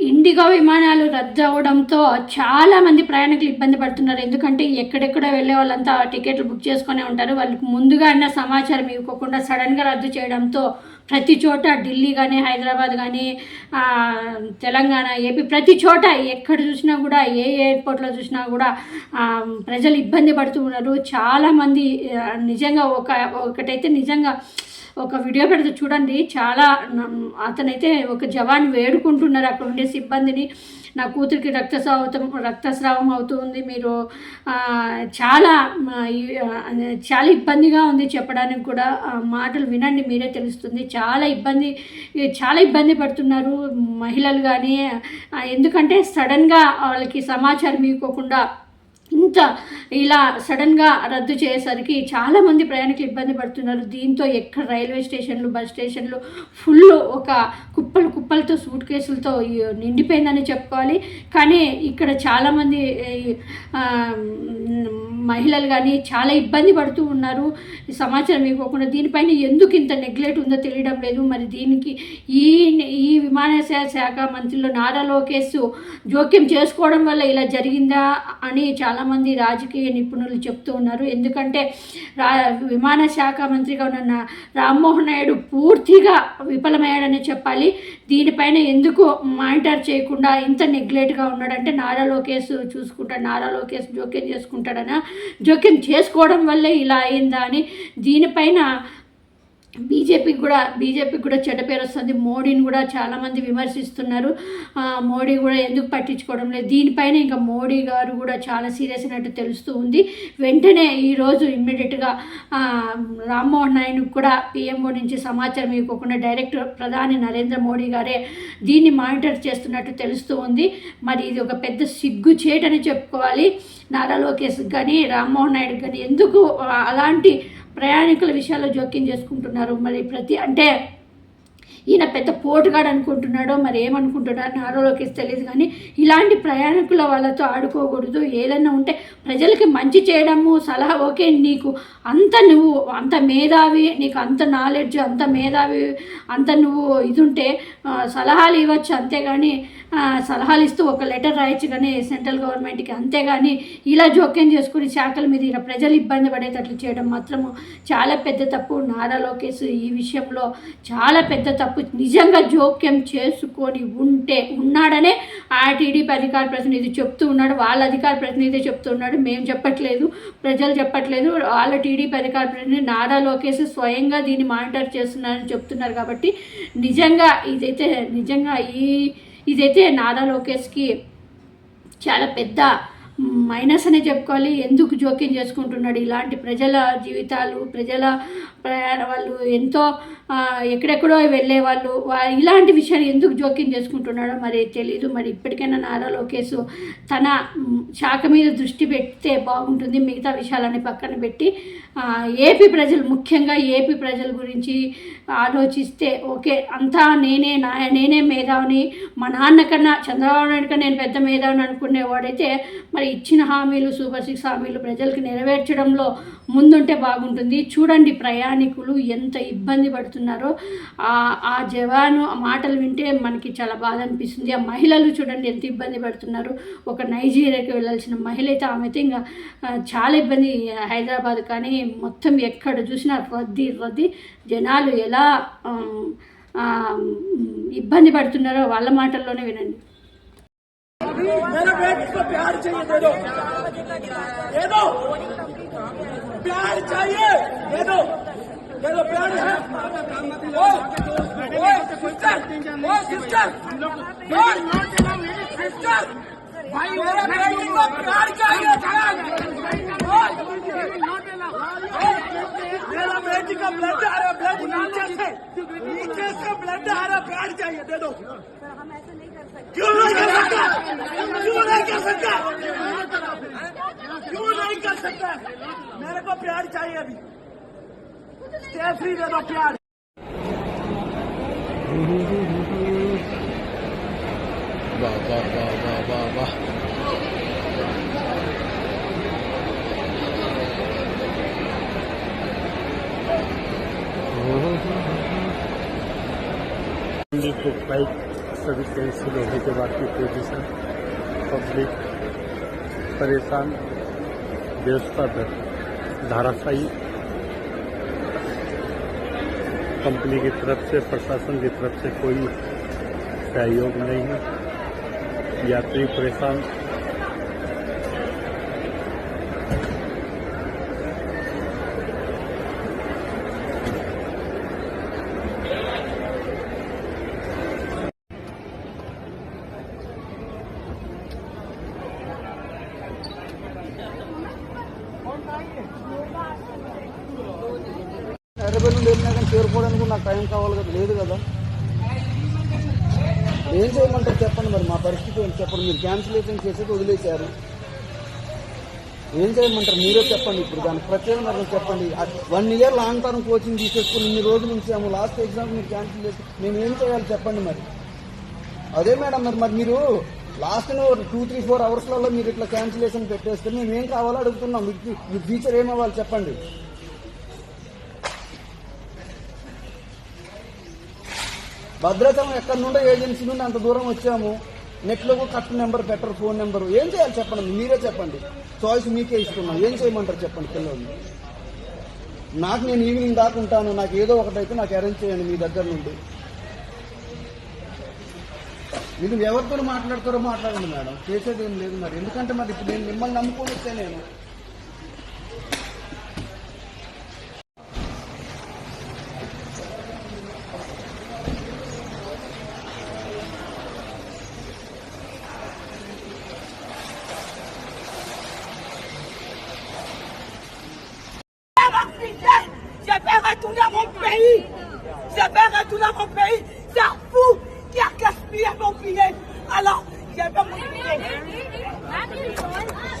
IndiGo విమానాలు రద్దు అవడంతో చాలామంది ప్రయాణికులు ఇబ్బంది పడుతున్నారు. ఎందుకంటే ఎక్కడెక్కడ వెళ్ళే వాళ్ళంతా టికెట్లు బుక్ చేసుకునే ఉంటారు. వాళ్ళకి ముందుగా అన్న సమాచారం ఇవ్వకుండా సడన్గా రద్దు చేయడంతో ప్రతి చోట ఢిల్లీ కానీ హైదరాబాద్ కానీ తెలంగాణ ఏపీ ప్రతి చోట ఎక్కడ చూసినా కూడా ఏ ఎయిర్పోర్ట్లో చూసినా కూడా ప్రజలు ఇబ్బంది పడుతూ ఉన్నారు. చాలామంది నిజంగా ఒక ఒకటైతే నిజంగా ఒక వీడియో పెడితే చూడండి. చాలా అతనైతే ఒక జవాన్ వేడుకుంటున్నారు. అక్కడ ఉండే సిబ్బందిని నా కూతురికి రక్తస్రావం రక్తస్రావం అవుతుంది మీరు చాలా చాలా ఇబ్బందిగా ఉంది చెప్పడానికి కూడా. మాటలు వినండి మీరే తెలుస్తుంది. చాలా ఇబ్బంది చాలా ఇబ్బంది పడుతున్నారు మహిళలు కానీ. ఎందుకంటే సడన్గా వాళ్ళకి సమాచారం ఇవ్వకుండా ఇంత ఇలా సడన్గా రద్దు చేసేసరికి చాలామంది ప్రయాణికులు ఇబ్బంది పడుతున్నారు. దీంతో ఎక్కడ రైల్వే స్టేషన్లు బస్ స్టేషన్లు ఫుల్ ఒక కుప్పలు కుప్పలతో సూట్ కేసులతో నిండిపోయిందని చెప్పుకోవాలి. కానీ ఇక్కడ చాలామంది మహిళలు కానీ చాలా ఇబ్బంది పడుతూ ఉన్నారు. సమాచారం ఇవ్వకుండా దీనిపైన ఎందుకు ఇంత నెగ్లెక్ట్ ఉందో తెలియడం లేదు. మరి దీనికి ఈ ఈ విమానాశ్రయ శాఖ మంత్రులు నారా లోకేష్ జోక్యం చేసుకోవడం వల్ల ఇలా జరిగిందా అని చాలామంది రాజకీయ నిపుణులు చెప్తూ ఉన్నారు. ఎందుకంటే రా విమాన శాఖ మంత్రిగా ఉన్న రామ్మోహన్ నాయుడు పూర్తిగా విఫలమయ్యాడని చెప్పాలి. దీనిపైన ఎందుకు మానిటర్ చేయకుండా ఇంత నెగ్లెక్ట్గా ఉన్నాడంటే నారా లోకేష్ చూసుకుంటాడు నారా లోకేష్ జోక్యం చేసుకుంటాడనా? జోక్యం చేసుకోవడం వల్లే ఇలా అయిందా అని దీనిపైన బీజేపీకి కూడా బీజేపీకి కూడా చెడ్డ పేరు వస్తుంది. మోడీని కూడా చాలామంది విమర్శిస్తున్నారు. మోడీ కూడా ఎందుకు పట్టించుకోవడం లేదు? దీనిపైన ఇంకా మోడీ గారు కూడా చాలా సీరియస్ అయినట్టు తెలుస్తూ ఉంది. వెంటనే ఈరోజు ఇమ్మీడియట్గా రామ్మోహన్ నాయుడు కూడా పిఎంఓ నుంచి సమాచారం ఇవ్వకుండా డైరెక్ట్ ప్రధాని నరేంద్ర మోడీ గారే దీన్ని మానిటర్ చేస్తున్నట్టు తెలుస్తూ ఉంది. మరి ఇది ఒక పెద్ద సిగ్గు చేటని చెప్పుకోవాలి. నారా లోకేష్ కానీ రామ్మోహన్ నాయుడు కానీ ఎందుకు అలాంటి ప్రయాణికుల విషయాల్లో జోక్యం చేసుకుంటున్నారు మరి ప్రతి అంటే ఈయన పెద్ద పోటుగాడు అనుకుంటున్నాడో మరి ఏమనుకుంటున్నాడో నారో లోకేష్ తెలియదు కానీ ఇలాంటి ప్రయాణికుల వాళ్ళతో ఆడుకోకూడదు. ఏదైనా ఉంటే ప్రజలకి మంచి చేయడము సలహా ఓకే నీకు అంత నువ్వు అంత మేధావి నీకు అంత నాలెడ్జ్ అంత మేధావి అంత నువ్వు ఇది ఉంటే సలహాలు ఇవ్వచ్చు అంతేగాని సలహాలు ఇస్తూ ఒక లెటర్ రాయొచ్చు కానీ సెంట్రల్ గవర్నమెంట్కి. అంతేగాని ఇలా జోక్యం చేసుకుని శాఖల మీద ఇలా ప్రజలు ఇబ్బంది పడేటట్లు చేయడం మాత్రము చాలా పెద్ద తప్పు. నారా లోకేష్ ఈ విషయంలో చాలా పెద్ద తప్పు. నిజంగా జోక్యం చేసుకొని ఉంటే ఉన్నాడనే ఆ అధికార ప్రతినిధి చెప్తూ ఉన్నాడు. వాళ్ళ అధికార ప్రతినిధి చెప్తూ ఉన్నాడు. మేము చెప్పట్లేదు ప్రజలు చెప్పట్లేదు. వాళ్ళ టీడీపీ అధికార ప్రతినిధి నారా లోకేష్ స్వయంగా దీన్ని మానిటర్ చేస్తున్నారని చెప్తున్నారు కాబట్టి నిజంగా ఇదైతే నిజంగా ఈ ఇదైతే నారా లోకేష్కి చాలా పెద్ద మైనస్ అనే చెప్పుకోవాలి. ఎందుకు జోక్యం చేసుకుంటున్నాడు? ఇలాంటి ప్రజల జీవితాలు ప్రజల ప్రయాణ వాళ్ళు ఎంతో ఎక్కడెక్కడో వెళ్ళే వాళ్ళు ఇలాంటి విషయాలు ఎందుకు జోక్యం చేసుకుంటున్నాడో మరి తెలీదు. మరి ఇప్పటికైనా నారా లోకేష్ తన శాఖ మీద దృష్టి పెడితే బాగుంటుంది. మిగతా విషయాలని పక్కన పెట్టి ఏపీ ప్రజలు ముఖ్యంగా ఏపీ ప్రజల గురించి ఆలోచిస్తే ఓకే అంతా నేనే నా నేనే మేధావిని. మా నాన్న కన్నా చంద్రబాబు నాయుడు కన్నా నేను పెద్ద మేధావిని అనుకునేవాడైతే మరి ఇచ్చిన హామీలు సూపర్ సిక్స్ హామీలు ప్రజలకు నెరవేర్చడంలో ముందుంటే బాగుంటుంది. చూడండి ప్రయాణికులు ఎంత ఇబ్బంది పడుతున్నారో. ఆ జవాను ఆ మాటలు వింటే మనకి చాలా బాధ అనిపిస్తుంది. ఆ మహిళలు చూడండి ఎంత ఇబ్బంది పడుతున్నారు. ఒక నైజీరియాకి వెళ్ళాల్సిన మహిళ అయితే ఆమె అయితే ఇంకా చాలా ఇబ్బంది. హైదరాబాద్ కానీ మొత్తం ఎక్కడ చూసినా రద్దీ రద్దీ. జనాలు ఎలా ఇబ్బంది పడుతున్నారో వాళ్ళ మాటల్లోనే వినండి. میرے بیٹے کو پیار چاہیے دے دو دے دو پیار چاہیے دے دو دے دو پیار میرے بیٹے کو پیار چاہیے میرا بیٹی کا بیٹا ہمارا پیار چاہیے دے دو۔ ہم ایسا نہیں کر سکتے کیوں نہیں کر سکتا؟ کیوں نہیں کر سکتا؟ کیوں نہیں کر سکتا؟ میرے کو پیار چاہیے ابھی۔ فری دے دو پیار۔ واہ واہ واہ واہ واہ۔ کو بائک سروس کینسل ہونے کے بعد کی پوزیشن پبلک پریشان ویوستھا در دھاراشائی کمپنی کی طرف سے، پرشاسن کی طرف سے کوئی سہیوگ نہیں ہے۔ یاتری پریشان۔ వెళ్ళినా నాకు టైం కావాలి కదా లేదు కదా. ఏం చేయమంటారు చెప్పండి మరి మా పరిస్థితి ఏంటి చెప్పండి. మీరు క్యాన్సిలేషన్ చేసేది వదిలేశారు. ఏం చేయమంటారు? మీరే చెప్పండి ఇప్పుడు దానికి ప్రత్యేకంగా చెప్పండి. One year long term coaching తీసేసుకుని ఇన్ని రోజులు ఉంచాము లాస్ట్ ఎగ్జామ్ మీరు క్యాన్సిల్ చేసి మేము ఏం చేయాలి చెప్పండి మరి? అదే మేడం మరి మరి మీరు లాస్ట్ టూ త్రీ ఫోర్ అవర్స్లలో మీరు ఇట్లా క్యాన్సిలేషన్ పెట్టేస్తే మేము ఏం కావాలో అడుగుతున్నాం. మీకు మీ ఫ్యూచర్ ఏమవ్వాలి చెప్పండి. భద్రత ఎక్కడి నుండో ఏజెన్సీ నుండి అంత దూరం వచ్చాము. నెట్లో కట్ నెంబర్ పెట్టరు ఫోన్ నెంబర్. ఏం చేయాలి చెప్పండి? మీరే చెప్పండి. చాయిస్ మీకే ఇస్తున్నాం. ఏం చేయమంటారు చెప్పండి పిల్లలు నాకు నేను ఈవినింగ్ దాకా ఉంటాను. నాకు ఏదో ఒకటైతే నాకు అరేంజ్ చేయండి మీ దగ్గర నుండి. మీరు ఎవరితో మాట్లాడతారో మాట్లాడండి మేడం. చేసేది ఏం లేదు మరి. ఎందుకంటే మరి ఇప్పుడు నేను మిమ్మల్ని నమ్ముకొని వచ్చే నేను. Vais retourner à mon pays. Je vais retourner à mon pays. C'est fou qui a gaspillé mon billet. Alors, je vais mon billet.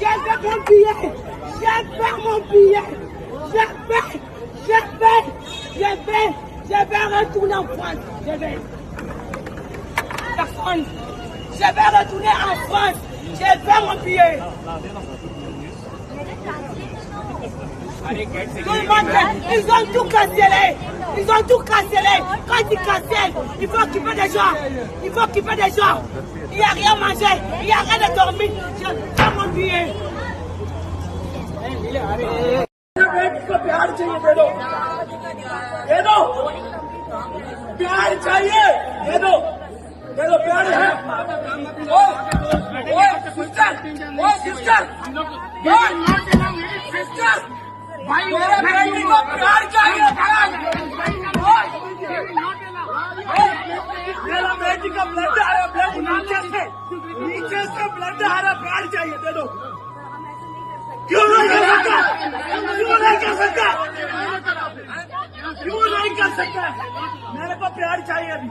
Je vais mon billet. Je vais mon billet. Je vais. Je vais. Je vais. Je vais retourner en France. Je vais. France. Je vais retourner en France. Je vais mon billet. Tout le monde, ils ont tout cancellé. Ils ont tout cancellé. Quand ils cancellent, il faut occuper des gens. Il faut occuper des gens. Il n'y a rien à manger. Il n'y a rien à dormir. Je vais mon billet. को प्यार चाहिए दे दो दे दो प्यार चाहिए दे दो दे दो प्यार है ओ ओ सिस्टर ओ सिस्टर ओ सिस्टर میرا بیٹی چاہیے کیوں نہیں کر سکتا؟ میرے کو پیار چاہیے ابھی۔